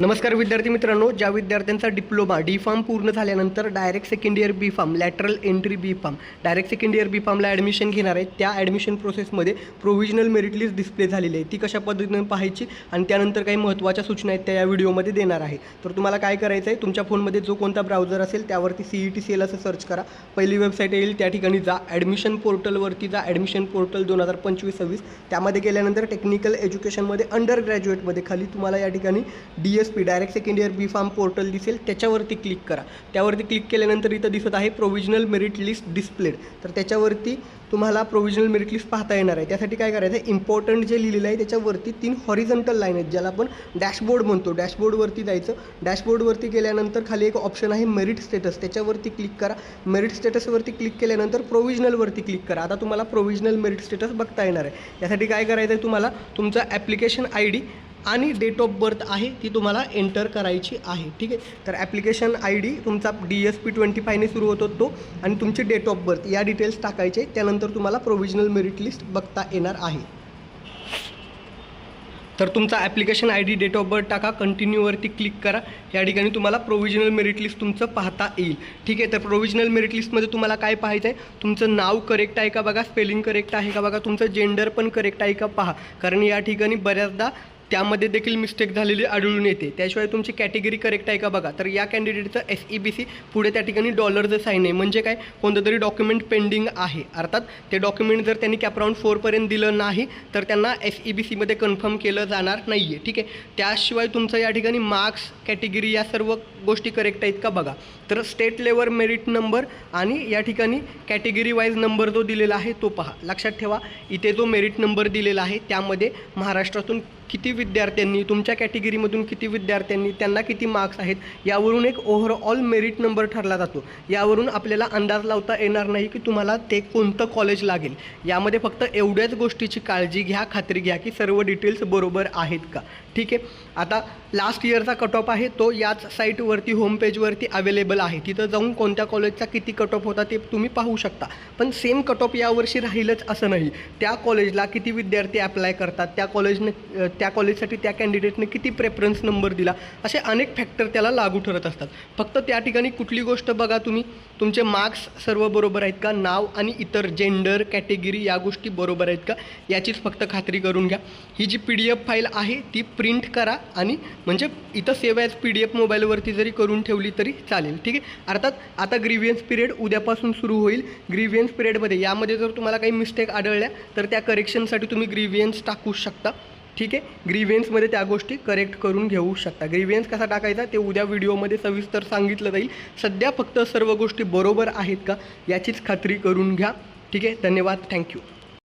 नमस्कार विद्यार्थी मित्रांनो ज्या विद्यार्थ्यांचा डिप्लोमा डी फार्म पूर्ण झाल्यानंतर direct second year B pharm lateral entry B pharm direct second year B फार्मला admission घेणार आहे त्या ॲडमिशन प्रोसेसमध्ये प्रोव्हिजनल मेरिट लिस्ट डिस्प्ले झालेली आहे. ती कशा पद्धतीनं पाहायची आणि त्यानंतर काही महत्त्वाच्या सूचना आहेत त्या या व्हिडिओमध्ये देणार आहे. तर तुम्हाला काय करायचं आहे तुमच्या फोनमध्ये जो कोणता ब्राउझर असेल त्यावरती C E T C L असं सर्च करा. पहिली वेबसाईट येईल त्या ठिकाणी जा. ॲडमिशन पोर्टलवरती जा. ॲडमिशन पोर्टल दोन हजार पंचवीस सव्वीस. त्यामध्ये गेल्यानंतर टेक्निकल एज्युकेशनमध्ये अंडर ग्रॅज्युएटमध्ये खाली तुम्हाला या ठिकाणी D S P direct second year B pharm portal दिसेल त्याच्यावरती क्लिक करा. त्यावरती क्लिक केल्यानंतर इथं दिसत आहे प्रोविजनल मेरिट लिस्ट डिस्प्लेड तर त्याच्यावरती तुम्हाला प्रोविजनल मेरिट लिस्ट पाहता येणार आहे. त्यासाठी काय करायचं आहे? इम्पॉर्टंट जे लिहिलेलं आहे त्याच्यावरती तीन हॉरिझंटल लाईन आहेत ज्याला आपण डॅशबोर्ड म्हणतो. डॅशबोर्डवरती जायचं. डॅशबोर्डवरती गेल्यानंतर खाली एक ऑप्शन आहे मेरिट स्टेटस त्याच्यावरती क्लिक करा. मेरिट स्टेटसवरती क्लिक केल्यानंतर प्रोविजनलवरती क्लिक करा. आता तुम्हाला प्रोव्हिजनल मेरिट स्टेटस बघता येणार आहे. यासाठी काय करायचं आहे तुम्हाला? तुमचा ॲप्लिकेशन आय डी आणि डेट ऑफ बर्थ आहे ती तुम्हाला एंटर करायची आहे. ठीक आहे? तर ॲप्लिकेशन आय डी तुमचा D S P twenty five सुरू होतो तो आणि तुमची डेट ऑफ बर्थ या डिटेल्स टाकायचे. त्यानंतर तुम्हाला प्रोव्हिजनल मेरिट लिस्ट बघता येणार आहे. तर तुमचा application I D date of birth टाका कंटिन्यूवरती क्लिक करा. या ठिकाणी तुम्हाला प्रोव्हिजनल मेरिट लिस्ट तुमचं पाहता येईल. ठीक आहे? तर प्रोव्हिजनल मेरिट लिस्टमध्ये तुम्हाला काय पाहायचं आहे? तुमचं नाव करेक्ट आहे का बघा? स्पेलिंग करेक्ट आहे का बघा? तुमचं जेंडर पण करेक्ट आहे का? पहा. कारण या ठिकाणी बऱ्याचदा त्यामध्ये देखील मिस्टेक झालेली आढळून येते. त्याशिवाय तुमची कॅटेगरी करेक्ट आहे का बघा. तर या कॅन्डिडेटचं एस ई बी सी पुढे त्या ठिकाणी डॉलरचं साईन आहे. म्हणजे काय? कोणतं तरी डॉक्युमेंट पेंडिंग आहे. अर्थात ते डॉक्युमेंट जर त्यांनी कॅपराऊंड फोरपर्यंत दिलं नाही तर त्यांना एस ई बी सीमध्ये कन्फर्म केलं जाणार नाही आहे ठीक आहे? त्याशिवाय तुमचं या ठिकाणी मार्क्स कॅटेगरी या सर्व गोष्टी करेक्ट आहेत का बघा? तर स्टेट लेवल मेरिट नंबर आणि या ठिकाणी कॅटेगरी वाईज नंबर जो दिलेला आहे तो पहा. लक्षात ठेवा. इथे जो मेरिट नंबर दिलेला आहे त्यामध्ये महाराष्ट्रातून किती विद्यार्थ्यांनी तुमच्या कॅटेगरीमधून किती विद्यार्थ्यांनी त्यांना किती मार्क्स आहेत यावरून एक ओव्हरऑल मेरिट नंबर ठरला जातो. यावरून आपल्याला अंदाज लावता येणार नाही की तुम्हाला ते कोणतं कॉलेज लागेल. यामध्ये फक्त एवढ्याच गोष्टीची काळजी घ्या खात्री घ्या की सर्व डिटेल्स बरोबर आहेत का. ठीक आहे. आता लास्ट इयरचा कट ऑफ आहे तो याच साईटवरती होम पेजवरती अवेलेबल आहे. तिथं जाऊन कोणत्या कॉलेजचा किती कट ऑफ होता ते तुम्ही पाहू शकता. पण सेम कट ऑफ यावर्षी राहीलच असं नाही. त्या कॉलेजला किती विद्यार्थी अप्लाय करतात त्या कॉलेजने त्या कॉलेजसाठी त्या कॅन्डिडेटने किती प्रेफरन्स नंबर दिला असे अनेक फॅक्टर त्याला लागू ठरत असतात. फक्त त्या ठिकाणी कुठली गोष्ट बघा तुम्ही. तुमचे मार्क्स सर्व बरोबर आहेत का? नाव आणि इतर जेंडर कॅटेगरी या गोष्टी बरोबर आहेत का? याचीच फक्त खात्री करून घ्या. ही जी पी डी एफ फाईल आहे ती प्रिंट करा आणि म्हणजे इथं save as P D F मोबाईलवरती जरी करून ठेवली तरी चालेल. ठीक आहे? अर्थात आता ग्रिव्हियन्स पिरियड उद्यापासून सुरू होईल. ग्रिव्हियन्स पिरियडमध्ये यामध्ये जर तुम्हाला काही मिस्टेक आढळल्या तर त्या करेक्शनसाठी तुम्ही ग्रीव्हियन्स टाकू शकता. ठीक आहे? ग्रीवियन्समध्ये त्या गोष्टी करेक्ट करून घेऊ शकता. ग्रीव्हियन्स कसा टाकायचा? ते उद्या व्हिडिओमध्ये सविस्तर सांगितलं जाईल. सध्या फक्त सर्व गोष्टी बरोबर आहेत का? याचीच खात्री करून घ्या. ठीक आहे? धन्यवाद. थँक्यू